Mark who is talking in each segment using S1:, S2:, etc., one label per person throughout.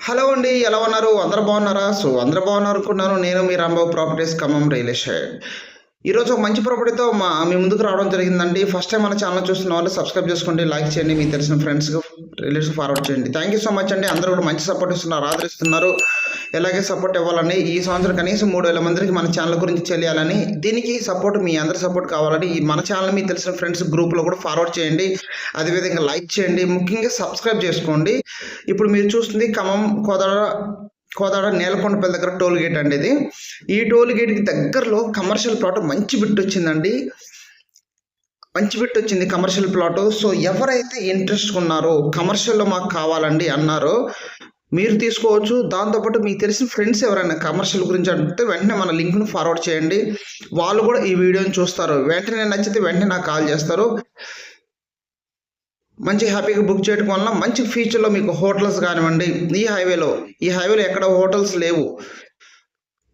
S1: Hello అండి ఎలా ఉన్నారు? అందరు బాగున్నారా? సో అందరు బాగున్నారు అనుకున్నాను నేను మీ Rambabu properties Khammam real estate ఈరోజు ఒక మంచి ప్రాపర్టీతో మా మీ ముందుకు రావడం జరిగిందండి. ఫస్ట్ టైం మన ఛానల్ చూస్తున్న వాళ్ళు సబ్స్క్రైబ్ చేసుకోండి లైక్ చేయండి. మీకు తెలిసిన ఫ్రెండ్స్కి రిలీజ్ ఫార్వర్డ్ చేయండి. థ్యాంక్ యూ సో మచ్ అండి. అందరూ కూడా మంచి సపోర్ట్ ఇస్తున్నారు ఆదరిస్తున్నారు. ఎలాగే సపోర్ట్ ఇవ్వాలని ఈ సంవత్సరం కనీసం మూడు వేల మందికి మన ఛానల్ గురించి తెలియాలని దీనికి సపోర్ట్ మీ అందరి సపోర్ట్ కావాలని మన ఛానల్ మీకు తెలిసిన ఫ్రెండ్స్ గ్రూప్లో కూడా ఫార్వర్డ్ చేయండి. అదేవిధంగా లైక్ చేయండి. ముఖ్యంగా సబ్స్క్రైబ్ చేసుకోండి. ఇప్పుడు మీరు చూస్తుంది ఖమ్మం కోదాడ కోదాడ నేలకొండపల్లి దగ్గర టోల్ గేట్ అండి ఇది. ఈ టోల్ గేట్కి దగ్గరలో కమర్షియల్ ప్లాట్ మంచి బిట్ వచ్చిందండి. మంచి బిట్ వచ్చింది కమర్షియల్ ప్లాట్ సో ఎవరైతే ఇంట్రెస్ట్ ఉన్నారో కమర్షియల్లో మాకు కావాలండి అన్నారో మీరు తీసుకోవచ్చు. దాంతోపాటు మీకు తెలిసిన ఫ్రెండ్స్ ఎవరైనా కమర్షియల్ గురించి అంటే వెంటనే మన లింక్ను ఫార్వర్డ్ చేయండి. వాళ్ళు కూడా ఈ వీడియోని చూస్తారు. వెంటనే నచ్చితే వెంటనే నాకు కాల్ చేస్తారు. మంచి హ్యాపీగా బుక్ చేయడం వల్ల మంచి ఫీచర్లో మీకు హోటల్స్ కానివ్వండి ఈ హైవేలో ఈ హైవేలో ఎక్కడ హోటల్స్ లేవు.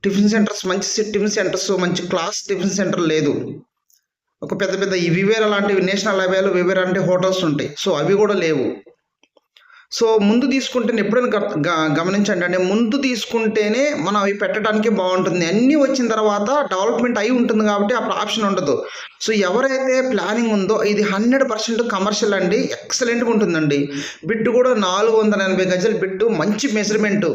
S1: టిఫిన్ సెంటర్స్ మంచి టిఫిన్ సెంటర్స్ మంచి క్లాస్ టిఫిన్ సెంటర్ లేదు. ఒక పెద్ద పెద్ద ఈ వివేరా లాంటివి నేషనల్ హైవేలు వివేర అంటే హోటల్స్ ఉంటాయి. సో అవి కూడా లేవు. సో ముందు తీసుకుంటేనే ఎప్పుడైనా గమనించండి అంటే ముందు తీసుకుంటేనే మనం అవి పెట్టడానికి బాగుంటుంది. అన్నీ వచ్చిన తర్వాత డెవలప్మెంట్ అయి ఉంటుంది కాబట్టి అప్పుడు ఆప్షన్ ఉండదు. సో ఎవరైతే ప్లానింగ్ ఉందో ఇది హండ్రెడ్ పర్సెంట్ కమర్షియల్ అండి. ఎక్సలెంట్గా ఉంటుందండి. బిడ్డు కూడా నాలుగు వందల ఎనభై గజల బిట్టు. మంచి మెజర్మెంట్.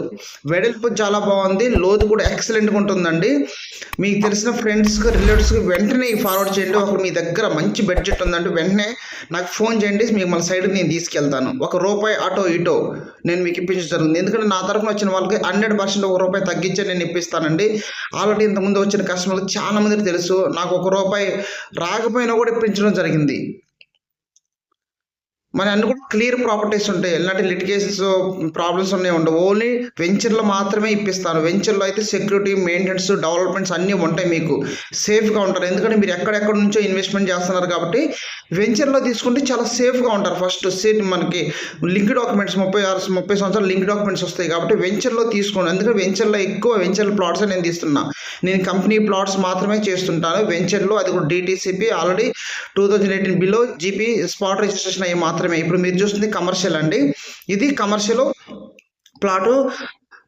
S1: వెడల్పు చాలా బాగుంది. లోతు కూడా ఎక్సలెంట్గా ఉంటుందండి. మీకు తెలిసిన ఫ్రెండ్స్కి రిలేటివ్స్కి వెంటనే ఫార్వర్డ్ చేయండి. ఒకరు మీ దగ్గర మంచి బడ్జెట్ ఉందంటే వెంటనే నాకు ఫోన్ చేయండి. మీకు మన సైడ్కి నేను తీసుకెళ్తాను. ఒక రూపాయి అటో ఇటో నేను మీకు ఇప్పించడం జరుగుతుంది. ఎందుకంటే నా తరఫున వచ్చిన వాళ్ళకి హండ్రెడ్ పర్సెంట్ ఒక రూపాయి తగ్గించే నేను ఇప్పిస్తానండి. ఆల్రెడీ ఇంతకుముందు వచ్చిన కస్టమర్లు చాలా మందికి తెలుసు. నాకు ఒక రూపాయి రాకపోయినా కూడా ఇప్పించడం జరిగింది. మన అన్ని కూడా క్లియర్ ప్రాపర్టీస్ ఉంటాయి. ఎలాంటి లిటికేషన్స్ ప్రాబ్లమ్స్ ఉన్నాయి ఉండవు. ఓన్లీ వెంచర్లో మాత్రమే ఇప్పిస్తాను వెంచర్లో అయితే సెక్యూరిటీ మెయింటెనెన్స్ డెవలప్మెంట్స్ అన్నీ ఉంటాయి మీకు. సేఫ్గా ఉంటారు. ఎందుకంటే మీరు ఎక్కడెక్కడ నుంచో ఇన్వెస్ట్మెంట్ చేస్తున్నారు కాబట్టి వెంచర్లో తీసుకుంటే చాలా సేఫ్గా ఉంటారు. ఫస్ట్ సేఫ్ మనకి లింక్ డాక్యుమెంట్స్ ముప్పై ఆరు ముప్పై సంవత్సరాలు లింక్ డాక్యుమెంట్స్ వస్తాయి కాబట్టి వెంచర్లో తీసుకోండి. ఎందుకంటే వెంచర్లో ఎక్కువ వెంచర్ ప్లాట్స్ నేను తీస్తున్నా. నేను కంపెనీ ప్లాట్స్ మాత్రమే చేస్తుంటాను. వెంచర్లో అది కూడా DTCP already two thousand eighteen below GP spot registration అయ్యి మాత్రమే. ఇప్పుడు మీరు చూస్తుంది కమర్షియల్ అండి. ఇది కమర్షియల్ ప్లాటు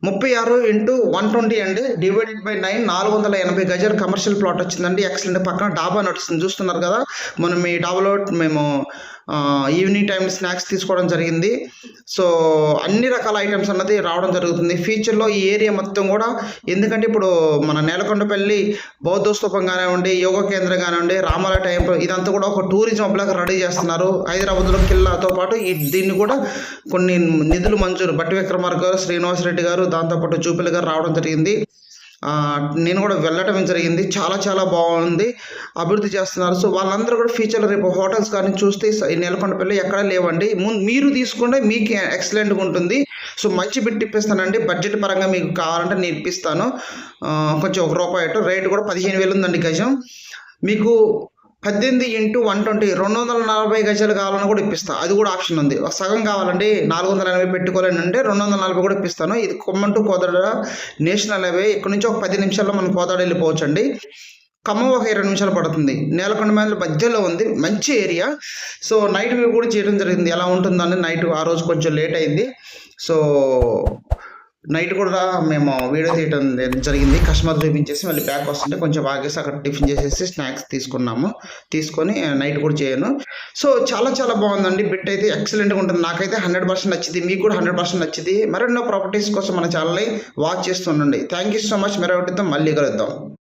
S1: ముప్పై ఆరు ఇంటూ వన్ ట్వంటీ అండి. డివైడెడ్ బై నైన్ నాలుగు వందల ఎనభై గజాలు కమర్షియల్ ప్లాట్ వచ్చిందండి. ఎక్సలెంట్ పక్కన డాబా నడుస్తుంది చూస్తున్నారు కదా? మనం ఈ డాబాలో మేము ఈవినింగ్ టైం స్నాక్స్ తీసుకోవడం జరిగింది. సో అన్ని రకాల ఐటమ్స్ అన్నది రావడం జరుగుతుంది. ఫ్యూచర్లో ఈ ఏరియా మొత్తం కూడా ఎందుకంటే ఇప్పుడు మన నేలకొండపల్లి బౌద్ధ స్తూపం కానివ్వండి యోగా కేంద్రం కానివ్వండి రామాల టెంపుల్ ఇదంతా కూడా ఒక టూరిజం హబ్లాగా రెడీ చేస్తున్నారు. హైదరాబాద్లో కిల్లాతో పాటు దీన్ని కూడా కొన్ని నిధులు మంజూరు. బట్టి విక్రమార్క గారు శ్రీనివాసరెడ్డి గారు దాంతోపాటు చూపిల్ గారు రావడం జరిగింది. నేను కూడా వెళ్ళటం జరిగింది. చాలా చాలా బాగుంది. అభివృద్ధి చేస్తున్నారు. సో వాళ్ళందరూ కూడా ఫ్యూచర్లో రేపు హోటల్స్ కానీ చూస్తే నెలకొండ ఈ నెలకొండపల్లి ఎక్కడ లేవండి. ముందు మీరు తీసుకుంటే మీకు ఎక్సలెంట్గా ఉంటుంది. సో మంచి బిట్ ఇప్పిస్తానండి బడ్జెట్ పరంగా మీకు కావాలంటే నేను ఇప్పిస్తాను. కొంచెం ఒక రూపాయి రేటు కూడా పదిహేను వేలు ఉందండి గజం. మీకు పద్దెనిమిది ఇంటూ వన్ ట్వంటీ రెండు వందల నలభై గజాలు కావాలని కూడా ఇప్పిస్తాను అది కూడా ఆప్షన్ ఉంది. ఒక సగం కావాలండి నాలుగు వందల ఎనభై పెట్టుకోలేని అంటే రెండు వందల నలభై కూడా ఇప్పిస్తాను. ఇది Khammam to Kodad national highway ఇక్కడ నుంచి ఒక పది నిమిషాల్లో మనం కోదాడ వెళ్ళిపోవచ్చు అండి ఖమ్మం ఒక ఇరవై నిమిషాలు పడుతుంది. నేలకొండ మీద మధ్యలో ఉంది. మంచి ఏరియా. సో నైట్ వ్యూ కూడా చేయడం జరిగింది. ఎలా ఉంటుందని నైట్ ఆ రోజు కొంచెం లేట్ అయింది. సో నైట్ కూడా మేము వీడియో తీయటం జరిగింది. కస్టమర్ చూపించేసి మళ్ళీ బ్యాక్ వస్తుంటే కొంచెం బాగేసి అక్కడ టిఫిన్ చేసేసి స్నాక్స్ తీసుకున్నాము. తీసుకొని నైట్ కూడా చేయను. సో చాలా చాలా బాగుందండి. బిట్ అయితే ఎక్సలెంట్గా ఉంటుంది. నాకైతే హండ్రెడ్ పర్సెంట్ నచ్చింది. మీకు కూడా హండ్రెడ్ పర్సెంట్ నచ్చింది. మరెన్నో ప్రాపర్టీస్ కోసం మన ఛానల్ని వాచ్ చేస్తుండండి థ్యాంక్ యూ సో మచ్. మరొకటితో మళ్ళీ కలుద్దాం.